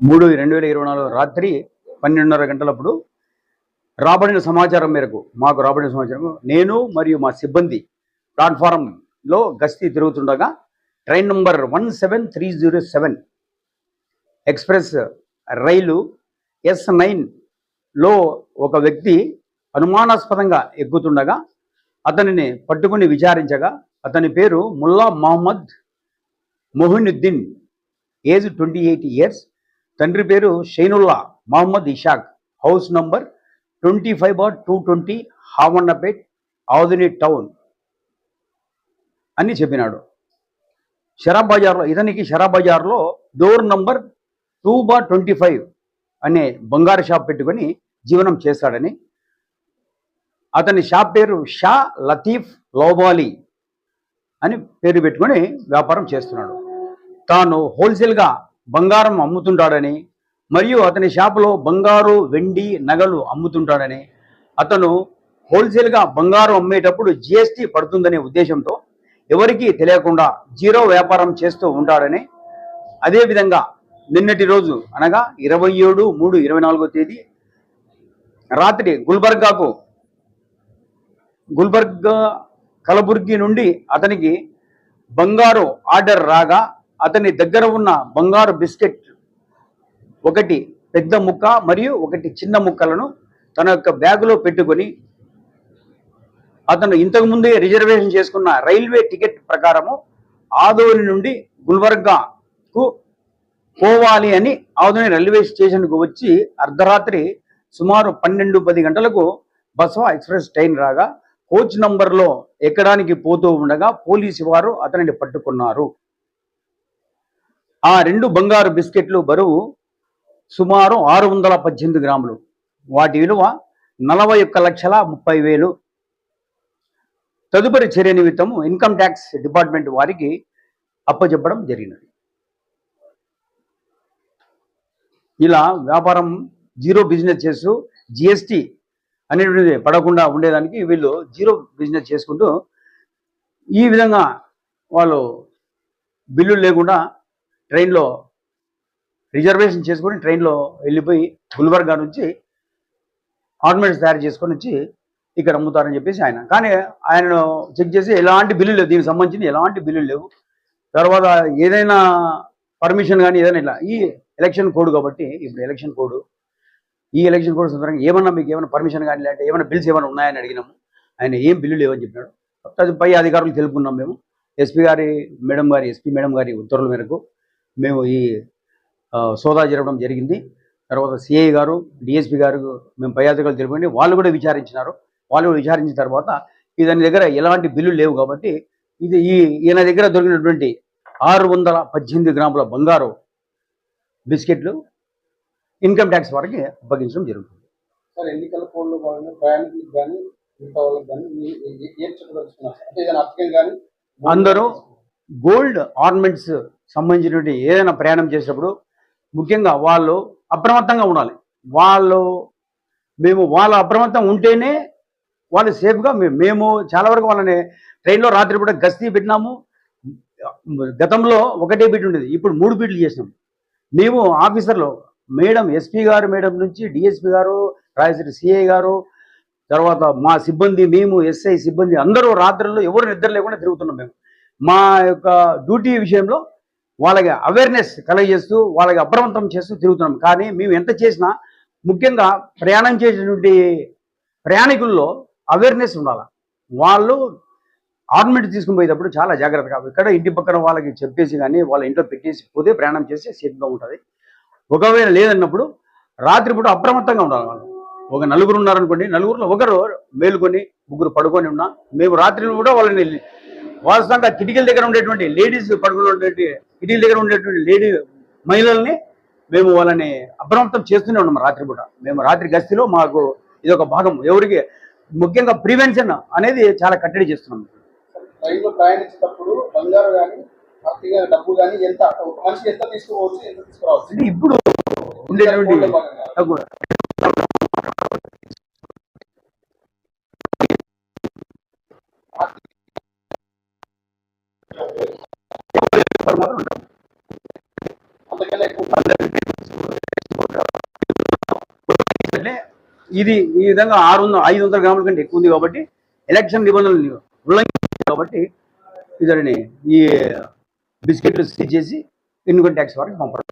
మూడు రెండు వేల ఇరవై నాలుగు రాత్రి పన్నెండున్నర గంటలప్పుడు రాబడిన సమాచారం మేరకు మాకు రాబడిన సమాచారం నేను మరియు మా సిబ్బంది ప్లాట్ఫారంలో గస్తీ తిరుగుతుండగా train number one seven three zero seven express రైలు ఎస్ నైన్లో ఒక వ్యక్తి అనుమానాస్పదంగా ఎక్కుతుండగా అతనిని పట్టుకుని విచారించగా అతని పేరు Mulla Mohammed Mohinuddin age twenty eight years. తండ్రి పేరు Shainulla Mohammed Ishaq. House number twenty five bar two twenty Havannapet Adoni town అని చెప్పినాడు. షరాబ్ బజార్లో ఇతనికి షరాబ్ బజార్లో door number two bar twenty five అనే బంగారు షాప్ పెట్టుకొని జీవనం చేస్తాడని. అతని షాప్ పేరు షా లతీఫ్ లోబాలి అని పేరు పెట్టుకొని వ్యాపారం చేస్తున్నాడు. తాను హోల్సేల్గా బంగారం అమ్ముతుంటాడని మరియు అతని షాపులో బంగారు వెండి నగలు అమ్ముతుంటాడని అతను హోల్సేల్గా బంగారం అమ్మేటప్పుడు జిఎస్టీ పడుతుందనే ఉద్దేశంతో ఎవరికీ తెలియకుండా జీరో వ్యాపారం చేస్తూ ఉంటాడని అదేవిధంగా నిన్నటి రోజు అనగా ఇరవై ఏడు మూడు ఇరవై నాలుగో తేదీ రాత్రి గుల్బర్గాకు గుల్బర్గా కలబుర్గి నుండి అతనికి బంగారు ఆర్డర్ రాగా అతని దగ్గర ఉన్న బంగారు బిస్కెట్ ఒకటి పెద్ద ముక్క మరియు ఒకటి చిన్న ముక్కలను తన యొక్క బ్యాగులో పెట్టుకొని అతను ఇంతకు ముందే రిజర్వేషన్ చేసుకున్న రైల్వే టికెట్ ప్రకారము ఆదోని నుండి గుల్బర్గాకు పోవాలి అని ఆదోని రైల్వే స్టేషన్కు వచ్చి అర్ధరాత్రి సుమారు పన్నెండు పది గంటలకు బసవా ఎక్స్ప్రెస్ ట్రైన్ రాగా కోచ్ నంబర్లో ఎక్కడానికి పోతూ ఉండగా పోలీసు వారు అతనిని పట్టుకున్నారు. ఆ రెండు బంగారు బిస్కెట్లు బరువు సుమారు ఆరు వందల పద్దెనిమిది గ్రాములు. వాటి విలువ నలభై ఒక్క లక్షల ముప్పై వేలు. తదుపరి చర్య నిమిత్తం ఇన్కమ్ ట్యాక్స్ డిపార్ట్మెంట్ వారికి అప్పచెప్పడం జరిగినది. ఇలా వ్యాపారం జీరో బిజినెస్ చేస్తూ జిఎస్టి అనేటువంటిది పడకుండా ఉండేదానికి వీళ్ళు జీరో బిజినెస్ చేసుకుంటూ ఈ విధంగా వాళ్ళు బిల్లులు లేకుండా ట్రైన్లో రిజర్వేషన్ చేసుకొని ట్రైన్లో వెళ్ళిపోయి గుల్బర్గా నుంచి ఆర్నమెంట్స్ తయారు చేసుకొని వచ్చి ఇక్కడ అమ్ముతారని చెప్పేసి ఆయన. కానీ ఆయన చెక్ చేసి ఎలాంటి బిల్లు లేవు. దీనికి సంబంధించిన ఎలాంటి బిల్లులు లేవు. తర్వాత ఏదైనా పర్మిషన్ కానీ ఏదైనా ఇలా ఈ ఎలక్షన్ కోడ్ కాబట్టి ఇప్పుడు ఎలక్షన్ కోడ్ ఈ ఎలక్షన్ కోడ్ సందర్భంగా ఏమన్నా మీకు ఏమైనా పర్మిషన్ కానీ లేదంటే ఏమైనా బిల్స్ ఏమైనా ఉన్నాయని అడిగినాము. ఆయన ఏం బిల్లు లేవని చెప్పినాడు. పై అధికారులు తెలుపుకున్నాం మేము. ఎస్పీ గారి మేడం గారి ఎస్పీ మేడం గారి ఉత్తర్వుల మేరకు మేము ఈ సోదా జరగడం జరిగింది. తర్వాత సిఐ గారు డిఎస్పీ గారు మేము పై అధికారులు తెలుపుకొని వాళ్ళు కూడా విచారించినారు. వాళ్ళు కూడా విచారించిన తర్వాత ఇతని దగ్గర ఎలాంటి బిల్లులు లేవు కాబట్టి ఇది ఈ ఈయన దగ్గర దొరికినటువంటి ఆరు వందల పద్దెనిమిది గ్రాముల బంగారు బిస్కెట్లు ఇన్కమ్ ట్యాక్స్ వారికి అప్పగించడం జరుగుతుంది. సార్ ఎన్నికల కోడ్లో భాగంగా ప్రయాణికులకు కానీ మిగతా వాళ్ళకి కానీ ఏ- చెప్పదలుచుకున్నారు? కానీ అందరూ గోల్డ్ ఆర్నమెంట్స్ సంబంధించినటువంటి ఏదైనా ప్రయాణం చేసేటప్పుడు ముఖ్యంగా వాళ్ళు అప్రమత్తంగా ఉండాలి. వాళ్ళు మేము వాళ్ళ అప్రమత్తం ఉంటేనే వాళ్ళు సేఫ్గా మేము మేము చాలా వరకు వాళ్ళని ట్రైన్లో రాత్రి పూట గస్తీ పెట్టినాము. గతంలో ఒకటే బీట్ ఉండేది. ఇప్పుడు మూడు బీట్లు చేసినాం. మేము ఆఫీసర్లు మేడం ఎస్పీ గారు మేడం నుంచి డిఎస్పీ గారు రాయశ్రీ సిఐ గారు తర్వాత మా సిబ్బంది మేము ఎస్ఐ సిబ్బంది అందరూ రాత్రుల్లో ఎవరు నిద్ర లేకుండా తిరుగుతున్నాం మేము. మా యొక్క డ్యూటీ విషయంలో వాళ్ళకి అవేర్నెస్ కలగజేస్తూ వాళ్ళకి అప్రమత్తం చేస్తూ తిరుగుతున్నాం. కానీ మేము ఎంత చేసినా ముఖ్యంగా ప్రయాణం చేసేటువంటి ప్రయాణికుల్లో అవేర్నెస్ ఉండాలి. వాళ్ళు ఆర్నమెంట్ తీసుకుని పోయేటప్పుడు చాలా జాగ్రత్తగా ఇక్కడ ఇంటి పక్కన వాళ్ళకి చెప్పేసి కానీ వాళ్ళ ఇంట్లో పెట్టేసి పోతే ప్రయాణం చేస్తే సేఫ్గా ఉంటుంది. ఒకవేళ లేదన్నప్పుడు రాత్రిపూట అప్రమత్తంగా ఉండాలి వాళ్ళు. ఒక నలుగురు ఉన్నారనుకోండి నలుగురులో ఒకరు మేలుకొని ముగ్గురు పడుకొని ఉన్నా మేము రాత్రి కూడా వాళ్ళని వాస్తవంగా కిటికీల దగ్గర ఉండేటువంటి లేడీస్ పడుకుని ఉండేటువంటి కిటికీల దగ్గర ఉండేటువంటి లేడీ మహిళల్ని మేము వాళ్ళని అప్రమత్తం చేస్తూనే ఉన్నాం రాత్రిపూట మేము రాత్రి గస్తీలో మాకు ఇది ఒక భాగం. ఎవరికి ముఖ్యంగా ప్రివెన్షన్ అనేది చాలా కట్టడి చేస్తున్నాం. ట్రైన్లో ప్రయాణించేటప్పుడు బంగారు కానీ డబ్బు కానీ ఎంత? ఒక మనిషి ఎంత తీసుకోవచ్చు ఎంత తీసుకురావచ్చు? అంటే ఇప్పుడు ఉండేటువంటి ఇది ఈ విధంగా ఆరు వందల ఐదు వందల గ్రాముల కంటే ఎక్కువ ఉంది కాబట్టి ఎలక్షన్ నిబంధనలు ఉల్లంఘించారు కాబట్టి ఇతడిని ఈ బిస్కెట్లు సీజ్ చేసి ఇన్కమ్ ట్యాక్స్ వారికి పంపడం.